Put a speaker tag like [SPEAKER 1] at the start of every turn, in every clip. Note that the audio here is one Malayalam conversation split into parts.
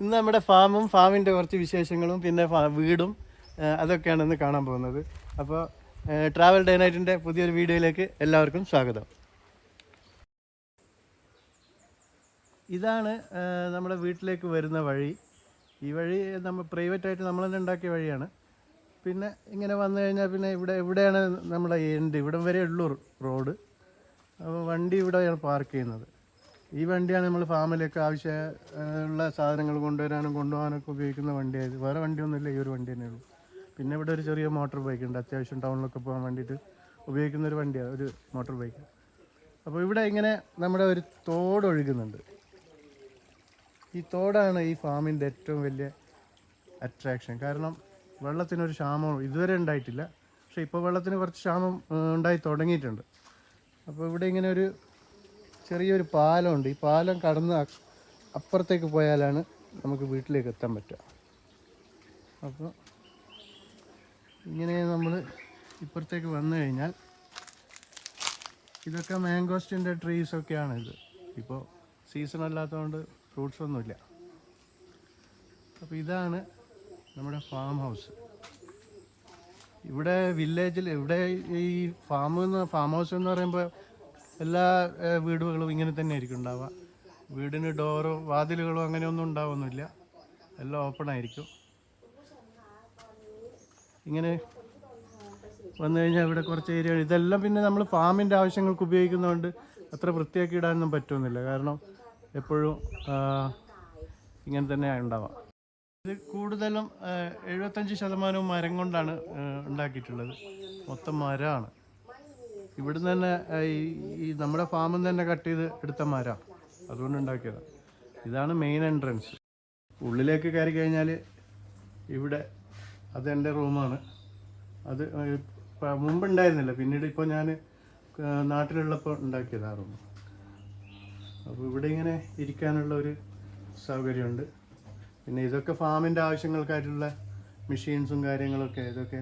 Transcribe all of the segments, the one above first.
[SPEAKER 1] ഇന്ന് നമ്മുടെ ഫാമും ഫാമിന്റെ കുറച്ച് വിശേഷങ്ങളും പിന്നെ വീടും അതൊക്കെയാണ് ഇന്ന് കാണാൻ പോകുന്നത്. അപ്പോൾ ട്രാവൽ ഡേ നൈറ്റിന്റെ പുതിയൊരു വീഡിയോയിലേക്ക് എല്ലാവർക്കും സ്വാഗതം. ഇതാണ് നമ്മുടെ വീട്ടിലേക്ക് വരുന്ന വഴി. ഈ വഴി നമ്മൾ പ്രൈവറ്റായിട്ട് നമ്മൾ തന്നെ ഉണ്ടാക്കിയ വഴിയാണ്. പിന്നെ ഇങ്ങനെ വന്നു കഴിഞ്ഞാൽ പിന്നെ ഇവിടെ ഇവിടെയാണ് നമ്മുടെ എൻഡ് ഇവിടം വരെ ഉള്ളൂ റോഡ്. അപ്പോൾ വണ്ടി ഇവിടെയാണ് പാർക്ക് ചെയ്യുന്നത്. ഈ വണ്ടിയാണ് നമ്മൾ ഫാമിലേക്ക് ആവശ്യമുള്ള സാധനങ്ങൾ കൊണ്ടുവരാനും കൊണ്ടുപോകാനൊക്കെ ഉപയോഗിക്കുന്ന വണ്ടിയായത്. വേറെ വണ്ടിയൊന്നുമില്ല ഈ ഒരു വണ്ടി തന്നെ ഉള്ളൂ പിന്നെ ഇവിടെ ഒരു ചെറിയ മോട്ടോർ ബൈക്ക് ഉണ്ട്. അത്യാവശ്യം ടൗണിലൊക്കെ പോകാൻ വേണ്ടിയിട്ട് ഉപയോഗിക്കുന്ന ഒരു വണ്ടിയാണ് ഒരു മോട്ടോർ ബൈക്ക്. അപ്പോൾ ഇവിടെ ഇങ്ങനെ നമ്മുടെ ഒരു തോട് ഒഴുകുന്നുണ്ട്. ഈ തോടാണ് ഈ ഫാമിന്റെ ഏറ്റവും വലിയ അട്രാക്ഷൻ. കാരണം വെള്ളത്തിനൊരു ക്ഷാമം ഇതുവരെ ഉണ്ടായിട്ടില്ല. പക്ഷേ ഇപ്പോൾ വെള്ളത്തിന് കുറച്ച് ക്ഷാമം ഉണ്ടായി തുടങ്ങിയിട്ടുണ്ട്. അപ്പോൾ ഇവിടെ ഇങ്ങനെ ഒരു ചെറിയൊരു പാലമുണ്ട്. ഈ പാലം കടന്ന് അപ്പുറത്തേക്ക് പോയാലാണ് നമുക്ക് വീട്ടിലേക്ക് എത്താൻ പറ്റുക. അപ്പോൾ ഇങ്ങനെ നമ്മൾ ഇപ്പുറത്തേക്ക് വന്നു കഴിഞ്ഞാൽ ഇതൊക്കെ മാംഗോസ്റ്റിന്റെ ട്രീസൊക്കെയാണ് ഇത് ഇപ്പോൾ സീസൺ അല്ലാത്തതുകൊണ്ട് ഫ്രൂട്ട്സ് ഒന്നുമില്ല. അപ്പോൾ ഇതാണ് നമ്മുടെ ഫാം ഹൗസ് ഇവിടെ വില്ലേജിൽ ഇവിടെ ഈ ഫാം എന്ന് ഫാം ഹൗസ് എന്ന് പറയുമ്പോൾ എല്ലാ വീടുകളും ഇങ്ങനെ തന്നെ ആയിരിക്കും ഉണ്ടാവുക. വീടിന് ഡോറോ വാതിലുകളോ അങ്ങനെയൊന്നും ഉണ്ടാവുന്നില്ല. എല്ലാം ഓപ്പൺ ആയിരിക്കും. ഇങ്ങനെ വന്നു കഴിഞ്ഞാൽ ഇവിടെ കുറച്ച് ഏരിയ ഇതെല്ലാം പിന്നെ നമ്മൾ ഫാമിന്റെ ആവശ്യങ്ങൾക്ക് ഉപയോഗിക്കുന്നതുകൊണ്ട് അത്ര വൃത്തിയാക്കി ഇടാനൊന്നും പറ്റുന്നില്ല. കാരണം എപ്പോഴും ഇങ്ങനെ തന്നെ ഉണ്ടാവാം. ഇത് കൂടുതലും എഴുപത്തഞ്ച് ശതമാനവും മരം കൊണ്ടാണ് ഉണ്ടാക്കിയിട്ടുള്ളത്. മൊത്തം മരമാണ്. ഇവിടുന്ന് തന്നെ ഈ നമ്മുടെ ഫാമിൽ തന്നെ കട്ട് ചെയ്ത് എടുത്ത മരമാണ് അതുകൊണ്ട് ഉണ്ടാക്കിയതാണ് ഇതാണ് മെയിൻ എൻട്രൻസ് ഉള്ളിലേക്ക് കയറി കഴിഞ്ഞാൽ ഇവിടെ അത് എന്റെ റൂമാണ് അത് മുമ്പുണ്ടായിരുന്നില്ല പിന്നീട് ഇപ്പോൾ ഞാൻ നാട്ടിലുള്ളപ്പോൾ ഉണ്ടാക്കിയതാണ് റൂം അപ്പോൾ ഇവിടെ ഇങ്ങനെ ഇരിക്കാനുള്ള ഒരു സൗകര്യമുണ്ട്. പിന്നെ ഇതൊക്കെ ഫാമിന്റെ ആവശ്യങ്ങൾക്കായിട്ടുള്ള മെഷീൻസും കാര്യങ്ങളൊക്കെ ഇതൊക്കെ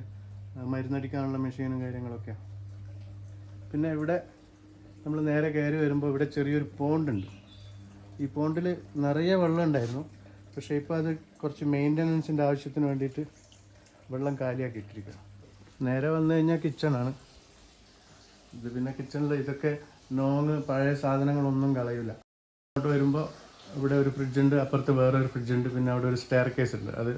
[SPEAKER 1] മരുന്നടിക്കാനുള്ള മെഷീനും കാര്യങ്ങളൊക്കെ. പിന്നെ ഇവിടെ നമ്മൾ നേരെ കയറി വരുമ്പോൾ ഇവിടെ ചെറിയൊരു പോണ്ടുണ്ട് ഈ പോണ്ടിൽ നിറയെ വെള്ളം ഉണ്ടായിരുന്നു. പക്ഷേ ഇപ്പോൾ അത് കുറച്ച് മെയിന്റനൻസിന്റെ ആവശ്യത്തിന് വേണ്ടിയിട്ട് വെള്ളം കാലിയാക്കി ഇട്ടിരിക്കുക നേരെ വന്നു കഴിഞ്ഞാൽ കിച്ചണാണ് ഇത് പിന്നെ കിച്ചണിൽ ഇതൊക്കെ നോങ് പഴയ സാധനങ്ങളൊന്നും കളയില്ല അങ്ങോട്ട് വരുമ്പോൾ ഇവിടെ ഒരു ഫ്രിഡ്ജുണ്ട് അപ്പുറത്ത് വേറൊരു ഫ്രിഡ്ജ് ഉണ്ട് പിന്നെ അവിടെ ഒരു സ്റ്റെയർ കേസ് ഉണ്ട്. അത്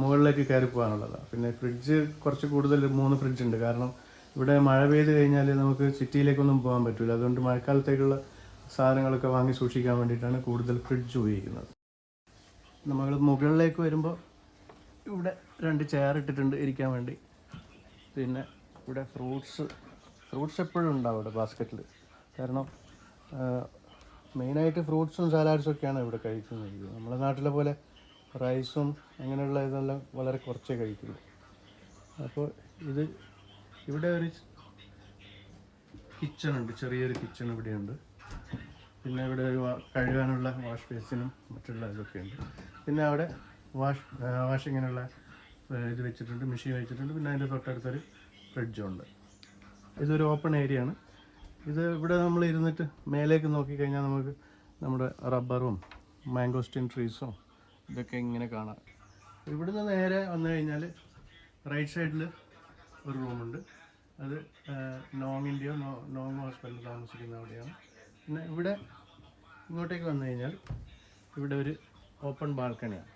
[SPEAKER 1] മുകളിലേക്ക് കയറി പോകാനുള്ളതാണ്. പിന്നെ ഫ്രിഡ്ജ് കുറച്ച് കൂടുതൽ മൂന്ന് ഫ്രിഡ്ജ് ഉണ്ട്. കാരണം ഇവിടെ മഴ പെയ്ത് കഴിഞ്ഞാൽ നമുക്ക് സിറ്റിയിലേക്കൊന്നും പോകാൻ പറ്റില്ല അതുകൊണ്ട് മഴക്കാലത്തേക്കുള്ള സാധനങ്ങളൊക്കെ വാങ്ങി സൂക്ഷിക്കാൻ വേണ്ടിയിട്ടാണ് കൂടുതൽ ഫ്രിഡ്ജ് ഉപയോഗിക്കുന്നത്. നമ്മൾ മുകളിലേക്ക് വരുമ്പോൾ ഇവിടെ രണ്ട് ചെയർ ഇട്ടിട്ടുണ്ട് ഇരിക്കാൻ വേണ്ടി. പിന്നെ ഇവിടെ ഫ്രൂട്ട്സ് ഫ്രൂട്ട്സ് എപ്പോഴും ഉണ്ടാവും ഇവിടെ ബാസ്ക്കറ്റിൽ കാരണം മെയിനായിട്ട് ഫ്രൂട്ട്സും സാലാഡ്സും ഒക്കെയാണ് ഇവിടെ കഴിക്കുന്നത്. നമ്മുടെ നാട്ടിലെ പോലെ റൈസും അങ്ങനെയുള്ള ഇതെല്ലാം വളരെ കുറച്ചേ കഴിക്കുള്ളൂ. അപ്പോൾ ഇത് ഇവിടെ ഒരു കിച്ചൺ ഉണ്ട് ചെറിയൊരു കിച്ചൺ ഇവിടെയുണ്ട്. പിന്നെ ഇവിടെ ഒരു കഴുകാനുള്ള വാഷ് ബേസിനും മറ്റുള്ള ഇതൊക്കെ ഉണ്ട്. പിന്നെ അവിടെ വാഷ് വാഷിങ്ങിനുള്ള ഇത് വെച്ചിട്ടുണ്ട് മെഷീൻ വെച്ചിട്ടുണ്ട്. പിന്നെ അതിന്റെ തൊട്ടടുത്തൊരു ഫ്രിഡ്ജും ഉണ്ട്. ഇതൊരു ഓപ്പൺ ഏരിയ ആണ്. ഇത് ഇവിടെ നമ്മൾ ഇരുന്നിട്ട് മേലേക്ക് നോക്കിക്കഴിഞ്ഞാൽ നമുക്ക് നമ്മുടെ റബ്ബറും മാംഗോസ്റ്റിൻ ട്രീസും ഇതൊക്കെ ഇങ്ങനെ കാണാം. ഇവിടുന്ന് നേരെ വന്നു കഴിഞ്ഞാൽ റൈറ്റ് സൈഡിൽ ഒരു റൂമുണ്ട്. അത് നോങ്ങിന്റെയോ നോ നോങ് ഹോസ്പിറ്റലിൽ താമസിക്കുന്ന അവിടെയാണ്. പിന്നെ ഇവിടെ ഇങ്ങോട്ടേക്ക് വന്നു കഴിഞ്ഞാൽ ഇവിടെ ഒരു ഓപ്പൺ ബാൽക്കണിയാണ്.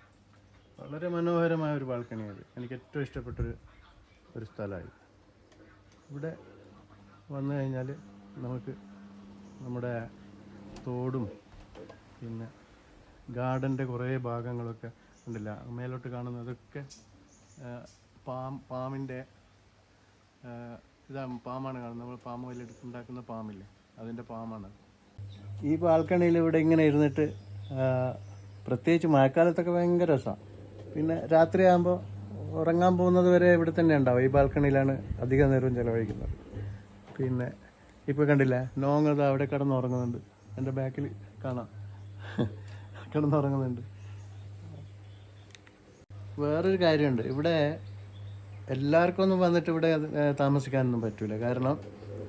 [SPEAKER 1] വളരെ മനോഹരമായ ഒരു ബാൽക്കണിയാണ് എനിക്ക് ഏറ്റവും ഇഷ്ടപ്പെട്ടൊരു ഒരു സ്ഥലമായി. ഇവിടെ വന്നു കഴിഞ്ഞാൽ നമുക്ക് നമ്മുടെ തോടും പിന്നെ ഗാർഡന്റെ കുറേ ഭാഗങ്ങളൊക്കെ ഉണ്ടല്ല. മേലോട്ട് കാണുന്നതൊക്കെ പാം പാമ്പിന്റെ ഇതാ പാമാണ് കാണുന്നത്. നമ്മൾ പാമ്പ് വലിയെടുത്ത് ഉണ്ടാക്കുന്ന അതിന്റെ പാമാണ്. ഈ ബാൽക്കണിയിൽ ഇവിടെ ഇങ്ങനെ ഇരുന്നിട്ട് പ്രത്യേകിച്ച് മഴക്കാലത്തൊക്കെ ഭയങ്കര രസമാണ് പിന്നെ രാത്രിയാകുമ്പോൾ ഉറങ്ങാൻ പോകുന്നത് വരെ ഇവിടെ തന്നെ ഉണ്ടാവും. ഈ ബാൽക്കണിയിലാണ് അധിക നേരവും ചിലവഴിക്കുന്നത്. പിന്നെ ഇപ്പോൾ കണ്ടില്ലേ നോങ് അത് അവിടെ കിടന്നുറങ്ങുന്നുണ്ട് എന്റെ ബാക്കിൽ കാണാം. കിടന്നുറങ്ങുന്നുണ്ട് വേറൊരു കാര്യമുണ്ട്. ഇവിടെ എല്ലാവർക്കും ഒന്നും വന്നിട്ട് ഇവിടെ താമസിക്കാനൊന്നും പറ്റില്ല കാരണം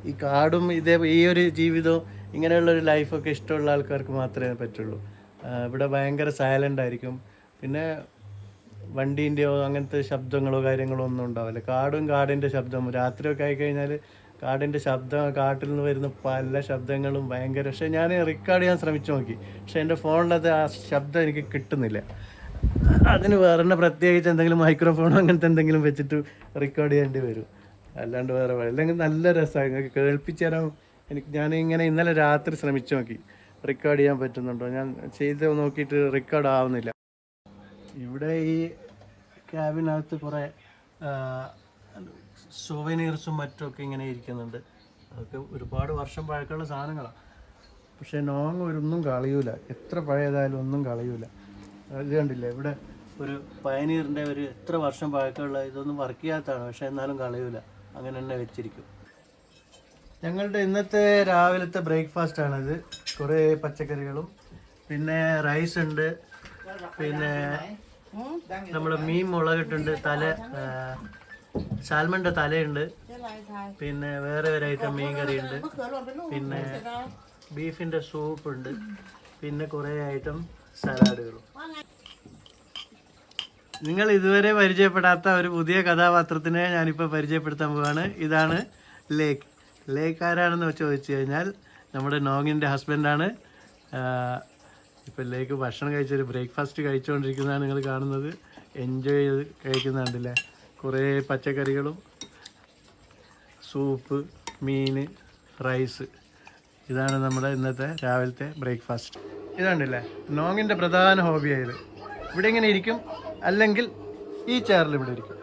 [SPEAKER 1] ഈ കാടും ഇതേ ഈ ഒരു ജീവിതവും ഇങ്ങനെയുള്ള ഒരു ലൈഫൊക്കെ ഇഷ്ടമുള്ള ആൾക്കാർക്ക് മാത്രമേ പറ്റുള്ളൂ. ഇവിടെ ഭയങ്കര സൈലന്റ് ആയിരിക്കും. പിന്നെ വണ്ടീന്റെയോ അങ്ങനത്തെ ശബ്ദങ്ങളോ കാര്യങ്ങളോ ഒന്നും ഉണ്ടാവില്ല. കാടും കാടിന്റെ ശബ്ദം. രാത്രിയൊക്കെ ആയിക്കഴിഞ്ഞാൽ കാടിന്റെ ശബ്ദം കാട്ടിൽ നിന്ന് വരുന്ന പല ശബ്ദങ്ങളും ഭയങ്കര പക്ഷേ ഞാൻ റെക്കോർഡ് ചെയ്യാൻ ശ്രമിച്ചു നോക്കി. പക്ഷേ എന്റെ ഫോണിലത് ആ ശബ്ദം എനിക്ക് കിട്ടുന്നില്ല. അതിന് വേറെ തന്നെ പ്രത്യേകിച്ച് എന്തെങ്കിലും മൈക്രോഫോണോ അങ്ങനത്തെ എന്തെങ്കിലും വെച്ചിട്ട് റെക്കോർഡ് ചെയ്യേണ്ടി വരും. അല്ലാണ്ട് വേറെ അല്ലെങ്കിൽ നല്ല രസമാണ് നിങ്ങൾക്ക് കേൾപ്പിച്ചു തരാൻ എനിക്ക് ഞാൻ ഇങ്ങനെ ഇന്നലെ രാത്രി ശ്രമിച്ചു നോക്കി. റെക്കോർഡ് ചെയ്യാൻ പറ്റുന്നുണ്ടോ? ഞാൻ ചെയ്ത് നോക്കിയിട്ട് റെക്കോർഡ് ആവുന്നില്ല. ഇവിടെ ഈ ക്യാബിനകത്ത് കുറേ സുവനീർസും മറ്റുമൊക്കെ ഇങ്ങനെ ഇരിക്കുന്നുണ്ട്. അതൊക്കെ ഒരുപാട് വർഷം പഴക്കമുള്ള സാധനങ്ങളാണ് പക്ഷേ നോങ് ഒരൊന്നും കളയൂല. എത്ര പഴയതായാലും ഒന്നും കളയൂല. ഇത് കണ്ടില്ലേ? ഇവിടെ ഒരു പയനീറിന്റെ ഒരു എത്ര വർഷം പഴക്കമുള്ള ഇതൊന്നും വർക്ക് ചെയ്യാത്തതാണ്. പക്ഷേ എന്നാലും കളയൂല. അങ്ങനെ തന്നെ വെച്ചിരിക്കും. ഞങ്ങളുടെ ഇന്നത്തെ രാവിലത്തെ ബ്രേക്ക്ഫാസ്റ്റ് ആണിത്. കുറേ പച്ചക്കറികളും. പിന്നെ റൈസ് ഉണ്ട്. പിന്നെ നമ്മുടെ മീൻ മുളകിട്ടുണ്ട്. തല സാൽമണിന്റെ തലയുണ്ട്. പിന്നെ വേറെ ഒരു ഐറ്റം മീൻ കറിയുണ്ട്. പിന്നെ ബീഫിന്റെ സൂപ്പ് ഉണ്ട്. പിന്നെ കുറേ ഐറ്റം സലാഡുകളും. നിങ്ങൾ ഇതുവരെ പരിചയപ്പെടാത്ത ഒരു പുതിയ കഥാപാത്രത്തിനെ ഞാനിപ്പോൾ പരിചയപ്പെടുത്താൻ പോവാണ്. ഇതാണ് ലേക്ക്. ലേക്ക് ആരാണെന്ന് ചോദിച്ചു കഴിഞ്ഞാൽ നമ്മുടെ നോങ്ങിന്റെ ഹസ്ബൻഡാണ് ഇപ്പം ലേക്ക് ഭക്ഷണം കഴിച്ചൊരു ബ്രേക്ക്ഫാസ്റ്റ് കഴിച്ചുകൊണ്ടിരിക്കുന്നതാണ് നിങ്ങൾ കാണുന്നത്. എൻജോയ് ചെയ്ത് കഴിക്കുന്നുണ്ടല്ലേ കുറേ പച്ചക്കറികളും സൂപ്പ് മീൻ റൈസ് ഇതാണ് നമ്മുടെ ഇന്നത്തെ രാവിലത്തെ ബ്രേക്ക്ഫാസ്റ്റ് ഇതാണ്ടല്ലേ? നോങ്ങിന്റെ പ്രധാന ഹോബിയായത് ഇവിടെ ഇങ്ങനെ ഇരിക്കും അല്ലെങ്കിൽ ഈ ചെയറിൽ ഇവിടെ ഇരിക്കും.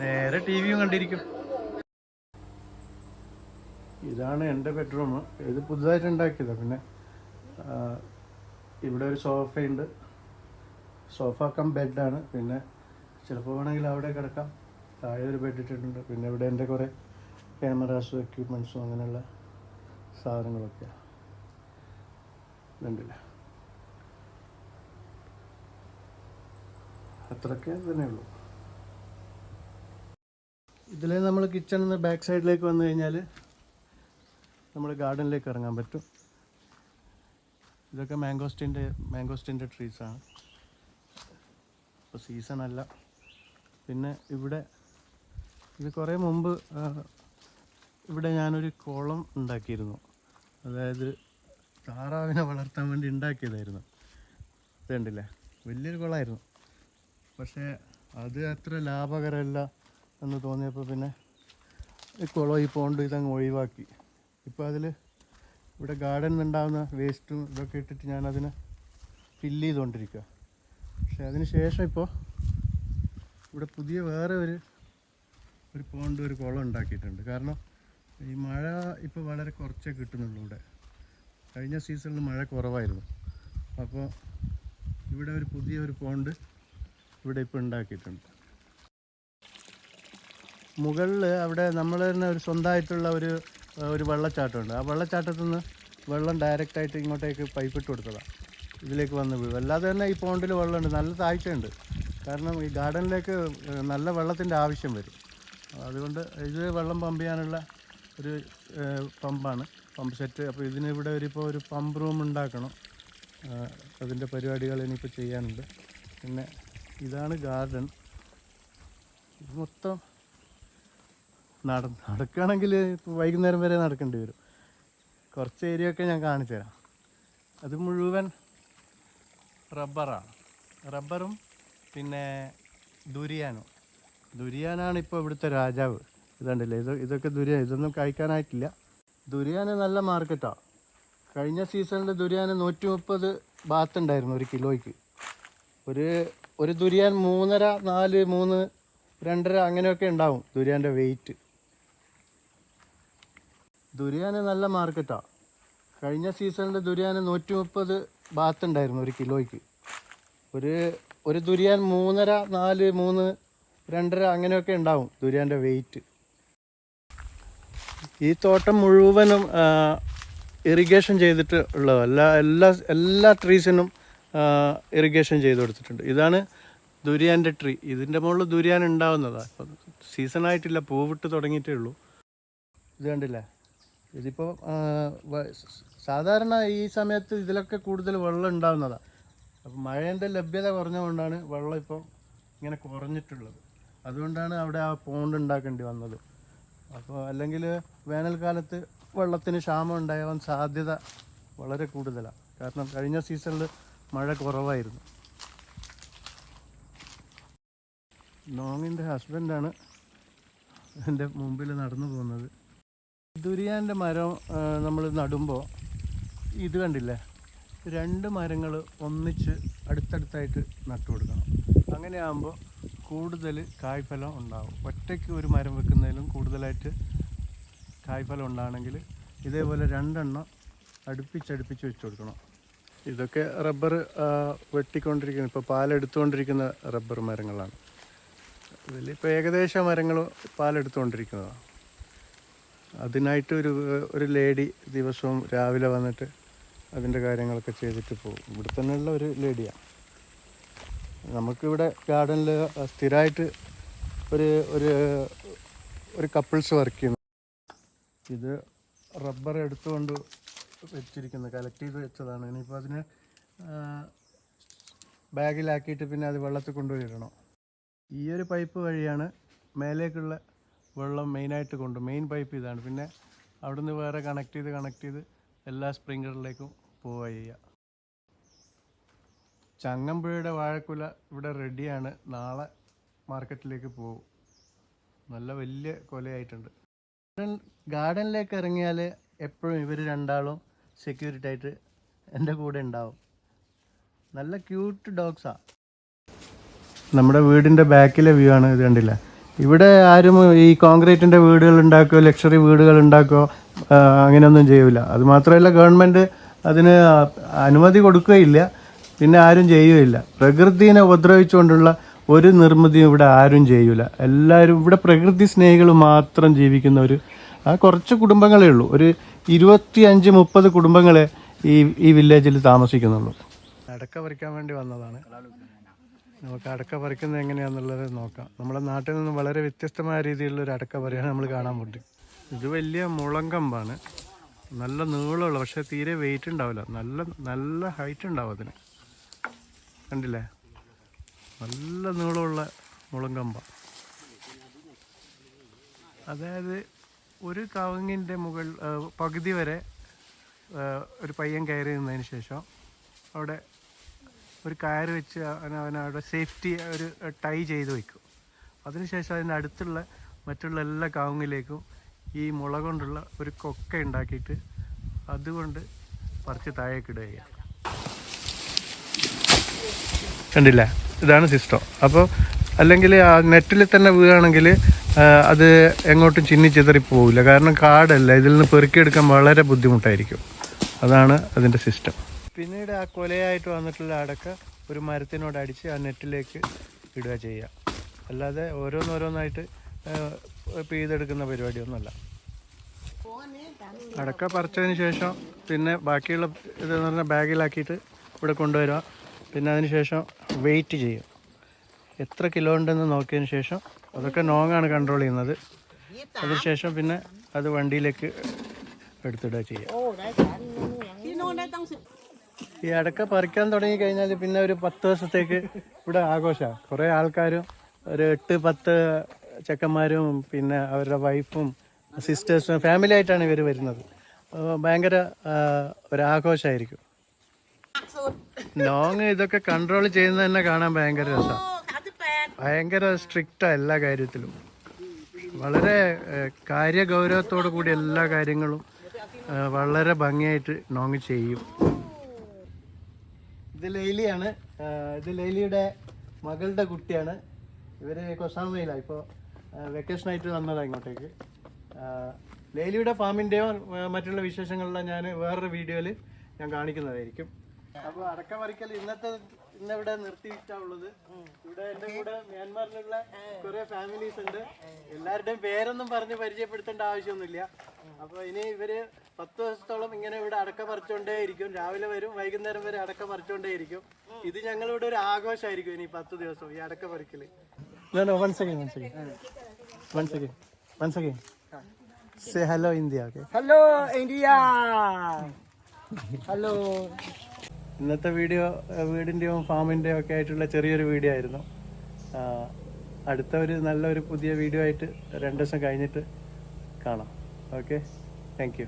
[SPEAKER 1] നേരെ ടി വിയും കണ്ടിരിക്കും. ഇതാണ് എന്റെ ബെഡ്റൂം ഇത് പുതുതായിട്ട് ഉണ്ടാക്കിയതാണ് പിന്നെ. ഇവിടെ ഒരു സോഫയുണ്ട് സോഫ കം ബെഡാണ് പിന്നെ ചിലപ്പോൾ വേണമെങ്കിൽ അവിടെ കിടക്കാം. താഴെ ഒരു ബെഡ് ഇട്ടിട്ടുണ്ട്. പിന്നെ ഇവിടെ എന്റെ കുറേ ക്യാമറാസും എക്യുപ്മെൻസും അങ്ങനെയുള്ള സാധനങ്ങളൊക്കെയാണ് ഇതുണ്ടല്ലേ അത്രയൊക്കെ തന്നെ ഉള്ളൂ. ഇതിൽ നമ്മൾ കിച്ചണിൽ നിന്ന് ബാക്ക് സൈഡിലേക്ക് വന്നു കഴിഞ്ഞാൽ നമ്മൾ ഗാർഡനിലേക്ക് ഇറങ്ങാൻ പറ്റും. ഇതൊക്കെ മാംഗോസ്റ്റിന്റെ മാംഗോസ്റ്റിന്റെ ട്രീസാണ് ഇപ്പോൾ സീസൺ അല്ല. പിന്നെ ഇവിടെ ഇത് കുറേ മുമ്പ് ഇവിടെ ഞാനൊരു കുളം ഉണ്ടാക്കിയിരുന്നു. അതായത് താറാവിനെ വളർത്താൻ വേണ്ടി ഉണ്ടാക്കിയതായിരുന്നു. ഇതുണ്ടല്ലേ? വലിയൊരു കുളമായിരുന്നു. പക്ഷേ അത് അത്ര ലാഭകരമല്ല എന്ന് തോന്നിയപ്പോൾ പിന്നെ ഈ കുളം ഈ പോണ്ട് ഇതങ്ങ് ഒഴിവാക്കി. ഇപ്പോൾ അതിൽ ഇവിടെ ഗാർഡനിൽ ഉണ്ടാകുന്ന വേസ്റ്റും ഇതൊക്കെ ഇട്ടിട്ട് ഞാനതിനെ ഫില്ല് ചെയ്തുകൊണ്ടിരിക്കുക പക്ഷേ അതിന് ശേഷം ഇപ്പോൾ ഇവിടെ പുതിയ വേറെ ഒരു ഒരു പോണ്ട് ഒരു കുളം ഉണ്ടാക്കിയിട്ടുണ്ട്. കാരണം ഈ മഴ ഇപ്പോൾ വളരെ കുറച്ചേ കിട്ടുന്നുള്ളൂ ഇവിടെ. കഴിഞ്ഞ സീസണിൽ മഴ കുറവായിരുന്നു. അപ്പോൾ ഇവിടെ ഒരു പുതിയ ഒരു പോണ്ട് ഇവിടെ ഇപ്പോൾ ഉണ്ടാക്കിയിട്ടുണ്ട്. മുകളിൽ അവിടെ നമ്മൾ തന്നെ ഒരു സ്വന്തമായിട്ടുള്ള ഒരു ഒരു വെള്ളച്ചാട്ടമുണ്ട്. ആ വെള്ളച്ചാട്ടത്തിൽ നിന്ന് വെള്ളം ഡയറക്റ്റായിട്ട് ഇങ്ങോട്ടേക്ക് പൈപ്പ് ഇട്ട് കൊടുത്തതാണ് ഇതിലേക്ക് വന്ന് വീഴും. അല്ലാതെ തന്നെ ഈ പോണ്ടിൽ വെള്ളമുണ്ട്. നല്ല താഴ്ചയുണ്ട് കാരണം ഈ ഗാർഡനിലേക്ക് നല്ല വെള്ളത്തിന്റെ ആവശ്യം വരും. അതുകൊണ്ട് ഇത് വെള്ളം പമ്പ് ചെയ്യാനുള്ള ഒരു പമ്പാണ്. Pump set. അപ്പോൾ ഇതിനിവിടെ ഒരു ഇപ്പോൾ ഒരു പമ്പ് റൂം ഉണ്ടാക്കണം. അതിന്റെ പരിപാടികൾ ഇനിയിപ്പോൾ ചെയ്യാനുണ്ട്. പിന്നെ ഇതാണ് ഗാർഡൻ. ഇത് മൊത്തം നട നടക്കുകയാണെങ്കിൽ വൈകുന്നേരം വരെ നടക്കേണ്ടി വരും. കുറച്ച് ഏരിയ ഒക്കെ ഞാൻ കാണിച്ചു തരാം. അത് മുഴുവൻ റബ്ബറാണ്. റബ്ബറും പിന്നെ ദുരിയാനും. ദുരിയാനാണ് ഇപ്പോൾ ഇവിടുത്തെ രാജാവ്. ഇതുണ്ടല്ലേ ഇത് ഇതൊക്കെ ദുരിയാൻ ഇതൊന്നും കഴിക്കാനായിട്ടില്ല. ദുരിയാന് നല്ല മാർക്കറ്റാണ് കഴിഞ്ഞ സീസണിൽ ദുരിയാന് നൂറ്റി മുപ്പത് ബാത്ത് ഉണ്ടായിരുന്നു ഒരു കിലോയ്ക്ക്. ഒരു ഒരു ദുരിയാൻ മൂന്നര നാല് മൂന്ന് രണ്ടര അങ്ങനെയൊക്കെ ഉണ്ടാവും ദുരിയാന്റെ വെയിറ്റ് ദുരിയാന് നല്ല മാർക്കറ്റാണ് കഴിഞ്ഞ സീസണിൽ ദുരിയാന് നൂറ്റി മുപ്പത് ബാത്ത് ഉണ്ടായിരുന്നു ഒരു കിലോയ്ക്ക്. ഒരു ഒരു ദുരിയാൻ മൂന്നര നാല് മൂന്ന് രണ്ടര അങ്ങനെയൊക്കെ ഉണ്ടാവും ദുരിയാന്റെ വെയിറ്റ് ഈ തോട്ടം മുഴുവനും ഇറിഗേഷൻ ചെയ്തിട്ട് ഉള്ളത്. എല്ലാ എല്ലാ എല്ലാ ട്രീസിനും ഇറിഗേഷൻ ചെയ്ത് കൊടുത്തിട്ടുണ്ട്. ഇതാണ് ദുരിയാന്റെ ട്രീ ഇതിന്റെ മുകളിൽ ദുരിയാൻ ഉണ്ടാവുന്നതാണ് ഇപ്പം സീസണായിട്ടില്ല പൂവിട്ട് തുടങ്ങിയിട്ടേ ഉള്ളൂ. ഇത് കണ്ടില്ലേ? ഇതിപ്പോൾ സാധാരണ ഈ സമയത്ത് ഇതിലൊക്കെ കൂടുതൽ വെള്ളം ഉണ്ടാവുന്നതാണ് അപ്പം മഴേന്റെ ലഭ്യത കുറഞ്ഞുകൊണ്ടാണ് വെള്ളം ഇപ്പോൾ ഇങ്ങനെ കുറഞ്ഞിട്ടുള്ളത്. അതുകൊണ്ടാണ് അവിടെ ആ പോണ്ട് ഉണ്ടാക്കേണ്ടി വന്നത്. അപ്പോൾ അല്ലെങ്കിൽ വേനൽക്കാലത്ത് വെള്ളത്തിന് ക്ഷാമം ഉണ്ടാകാൻ സാധ്യത വളരെ കൂടുതലാണ് കാരണം കഴിഞ്ഞ സീസണിൽ മഴ കുറവായിരുന്നു. നോങ്ങിന്റെ ഹസ്ബൻഡാണ് എന്റെ മുമ്പിൽ നടന്നു പോകുന്നത്. ദുരിയാന്റെ മരം നമ്മൾ നടുമ്പോൾ ഇത് കണ്ടില്ലേ? രണ്ട് മരങ്ങൾ ഒന്നിച്ച് അടുത്തടുത്തായിട്ട് നട്ടു കൊടുക്കണം അങ്ങനെ ആകുമ്പോൾ കൂടുതൽ കായ്ഫലം ഉണ്ടാവും. ഒറ്റയ്ക്ക് ഒരു മരം വെക്കുന്നതിലും കൂടുതലായിട്ട് കായ്ഫലം ഉണ്ടാകണമെങ്കിൽ ഇതേപോലെ രണ്ടെണ്ണം അടുപ്പിച്ചടുപ്പിച്ച് വെച്ച് കൊടുക്കണം. ഇതൊക്കെ റബ്ബർ വെട്ടിക്കൊണ്ടിരിക്കുന്ന ഇപ്പോൾ പാലെടുത്തുകൊണ്ടിരിക്കുന്ന റബ്ബർ മരങ്ങളാണ്. ഇതിലിപ്പോൾ ഏകദേശ മരങ്ങൾ പാലെടുത്തുകൊണ്ടിരിക്കുന്നതാണ് അതിനായിട്ട് ഒരു ഒരു ലേഡി ദിവസവും രാവിലെ വന്നിട്ട് അതിന്റെ കാര്യങ്ങളൊക്കെ ചെയ്തിട്ട് പോകും. ഇവിടെ തന്നെയുള്ള ഒരു ലേഡിയാണ് നമുക്കിവിടെ ഗാർഡനിൽ സ്ഥിരമായിട്ട് ഒരു ഒരു ഒരു കപ്പിൾസ് വർക്ക് ചെയ്യുന്നു. ഇത് റബ്ബർ എടുത്തുകൊണ്ട് വെച്ചിരിക്കുന്നത് കളക്ട് ചെയ്ത് വെച്ചതാണ്. ഇനിയിപ്പോൾ അതിന് ബാഗിലാക്കിയിട്ട് പിന്നെ അത് വെള്ളത്തിൽ കൊണ്ടുപോയിടണം ഈ ഒരു പൈപ്പ് വഴിയാണ് മേലേക്കുള്ള വെള്ളം മെയിനായിട്ട് കൊണ്ട് മെയിൻ പൈപ്പ് ഇതാണ്. പിന്നെ അവിടുന്ന് വേറെ കണക്ട് ചെയ്ത് കണക്ട് ചെയ്ത് എല്ലാ സ്പ്രിംഗ്ലറിലേക്കും പോവുക ചെയ്യുക. ചങ്ങമ്പുഴയുടെ വാഴക്കുല ഇവിടെ റെഡിയാണ് നാളെ മാർക്കറ്റിലേക്ക് പോകും. നല്ല വലിയ കൊലയായിട്ടുണ്ട്. ഗാർഡനിലേക്ക് ഇറങ്ങിയാൽ എപ്പോഴും ഇവർ രണ്ടാളും സെക്യൂരിറ്റി ആയിട്ട് എന്റെ കൂടെ ഉണ്ടാവും. നല്ല ക്യൂട്ട് ഡോഗ്സാണ് നമ്മുടെ വീടിന്റെ ബാക്കിലെ വ്യൂ ആണ് ഇത് കണ്ടില്ല. ഇവിടെ ആരും ഈ കോൺക്രീറ്റിന്റെ വീടുകൾ ഉണ്ടാക്കുകയോ ലക്ഷറി വീടുകൾ ഉണ്ടാക്കുകയോ അങ്ങനെയൊന്നും ചെയ്യൂല. അത് മാത്രമല്ല ഗവൺമെന്റ് അതിന് അനുമതി കൊടുക്കുകയില്ല. പിന്നെ ആരും ചെയ്യുകയില്ല പ്രകൃതിനെ ഉപദ്രവിച്ചുകൊണ്ടുള്ള ഒരു നിർമ്മിതിയും ഇവിടെ ആരും ചെയ്യൂല. എല്ലാവരും ഇവിടെ പ്രകൃതി സ്നേഹികൾ മാത്രം ജീവിക്കുന്ന ഒരു ആ കുറച്ച് കുടുംബങ്ങളേ ഉള്ളൂ. ഒരു ഇരുപത്തി അഞ്ച് മുപ്പത് കുടുംബങ്ങളെ ഈ ഈ വില്ലേജിൽ താമസിക്കുന്നുള്ളൂ. അടക്ക പറിക്കാൻ വേണ്ടി വന്നതാണ്. നമുക്ക് അടക്ക പറിക്കുന്നത് എങ്ങനെയാണെന്നുള്ളത് നോക്കാം. നമ്മുടെ നാട്ടിൽ നിന്ന് വളരെ വ്യത്യസ്തമായ രീതിയിലുള്ള ഒരു അടക്ക പറിയാണ് നമ്മൾ കാണാൻ പറ്റും ഇത് വലിയ മുളങ്കമ്പാണ്. നല്ല നീളമുള്ള പക്ഷേ തീരെ വെയിറ്റ് ഉണ്ടാവില്ല. നല്ല നല്ല ഹൈറ്റ് ഉണ്ടാവും അതിന്. കണ്ടില്ലേ? നല്ല നീളമുള്ള മുളങ്കമ്പ. അതായത് ഒരു കവുങ്ങിന്റെ മുകൾ പകുതി വരെ ഒരു പയ്യൻ കയറി നിന്നതിന് ശേഷം അവിടെ ഒരു കയർ വെച്ച് അവനവനവിടെ സേഫ്റ്റി ഒരു ടൈ ചെയ്ത് വയ്ക്കും അതിനുശേഷം അതിന്റെ അടുത്തുള്ള മറ്റുള്ള എല്ലാ കാവുങ്ങിലേക്കും ഈ മുള കൊണ്ടുള്ള ഒരു കൊക്ക ഉണ്ടാക്കിയിട്ട് അതുകൊണ്ട് പറിച്ച് താഴേക്ക് ഇടുക ചെയ്യുക കണ്ടില്ല? ഇതാണ് സിസ്റ്റം. അപ്പോൾ അല്ലെങ്കിൽ ആ നെറ്റിൽ തന്നെ വീഴുകയാണെങ്കിൽ അത് എങ്ങോട്ടും ചിന്നി ചിതറി പോവില്ല. കാരണം കാടല്ല ഇതിൽ നിന്ന് പെറുക്കിയെടുക്കാൻ വളരെ ബുദ്ധിമുട്ടായിരിക്കും. അതാണ് അതിന്റെ സിസ്റ്റം. പിന്നീട് ആ കൊലയായിട്ട് വന്നിട്ടുള്ള അടക്ക ഒരു മരത്തിനോട് അടിച്ച് ആ നെറ്റിലേക്ക് ഇടുക ചെയ്യുക. അല്ലാതെ ഓരോന്നോരോന്നായിട്ട് പെയ്തെടുക്കുന്ന പരിപാടിയൊന്നുമല്ല. അടക്ക പറിച്ചതിന് ശേഷം പിന്നെ ബാക്കിയുള്ള ഇതെന്ന് പറഞ്ഞാൽ ബാഗിലാക്കിയിട്ട് ഇവിടെ കൊണ്ടുവരിക. പിന്നെ അതിന് ശേഷം വെയിറ്റ് ചെയ്യും. എത്ര കിലോ ഉണ്ടെന്ന് നോക്കിയതിന് ശേഷം അതൊക്കെ നോങ്ങാണ് കൺട്രോൾ ചെയ്യുന്നത്. അതിനുശേഷം പിന്നെ അത് വണ്ടിയിലേക്ക് എടുത്തിടുക ചെയ്യുക ഈ അടക്ക പറിക്കാൻ തുടങ്ങി കഴിഞ്ഞാൽ പിന്നെ ഒരു പത്ത് ദിവസത്തേക്ക് ഇവിടെ ആഘോഷമാണ്. കുറേ ആൾക്കാരും ഒരു എട്ട് പത്ത് ചെക്കന്മാരും പിന്നെ അവരുടെ വൈഫും സിസ്റ്റേഴ്സും ഫാമിലി ആയിട്ടാണ് ഇവർ വരുന്നത്. ഭയങ്കര ആ, നോങ് ഇതൊക്കെ കൺട്രോൾ ചെയ്യുന്നത് തന്നെ കാണാൻ ഭയങ്കര രസമാണ് ഭയങ്കര സ്ട്രിക്റ്റാ എല്ലാ കാര്യത്തിലും. വളരെ കാര്യഗൗരവത്തോടു കൂടി എല്ലാ കാര്യങ്ങളും വളരെ ഭംഗിയായിട്ട് നോങ് ചെയ്യും. ഇത് ലൈലിയാണ്. ഇത് ലൈലിയുടെ മകളുടെ കുട്ടിയാണ്. ഇവർ കൊസാമയിലാണ് ഇപ്പോൾ വെക്കേഷൻ ആയിട്ട് വന്നതാണ് ഇങ്ങോട്ടേക്ക്. ലൈലിയുടെ ഫാമിന്റെയോ മറ്റുള്ള വിശേഷങ്ങളിലോ ഞാൻ വേറൊരു വീഡിയോയിൽ ഞാൻ കാണിക്കുന്നതായിരിക്കും. അപ്പോൾ അടക്ക പറിക്കൽ ഇന്നത്തെ ഇന്നിവിടെ നിർത്തിയിട്ടാണുള്ളത് ഇവിടെ എന്റെ കൂടെ മ്യാൻമാറിലുള്ള കുറെ ഫാമിലീസ് ഉണ്ട്. എല്ലാവരുടെയും പേരൊന്നും പറഞ്ഞ് പരിചയപ്പെടുത്തേണ്ട ആവശ്യമൊന്നുമില്ല. അപ്പൊ ഇനി ഇവർ പത്ത് ദിവസത്തോളം ഇങ്ങനെ ഇവിടെ അടക്ക പറിച്ചോണ്ടേ ഇരിക്കും. രാവിലെ വരും വൈകുന്നേരം വരെ അടക്ക പറിച്ചോണ്ടേ ഇരിക്കും. ഇത് ഞങ്ങളിവിടെ ഒരു ആഘോഷമായിരിക്കും ഇനി പത്ത് ദിവസം ഈ അടക്ക പറിക്കൽ. One second one second one second one second say hello India hello
[SPEAKER 2] India India.
[SPEAKER 1] ഇന്നത്തെ വീഡിയോ വീടിന്റെയും ഫാമിന്റെയും ഒക്കെ ആയിട്ടുള്ള ചെറിയൊരു വീഡിയോ ആയിരുന്നു. അടുത്ത ഒരു നല്ലൊരു പുതിയ വീഡിയോ ആയിട്ട് രണ്ട് ദിവസം കഴിഞ്ഞിട്ട് കാണാം. Okay thank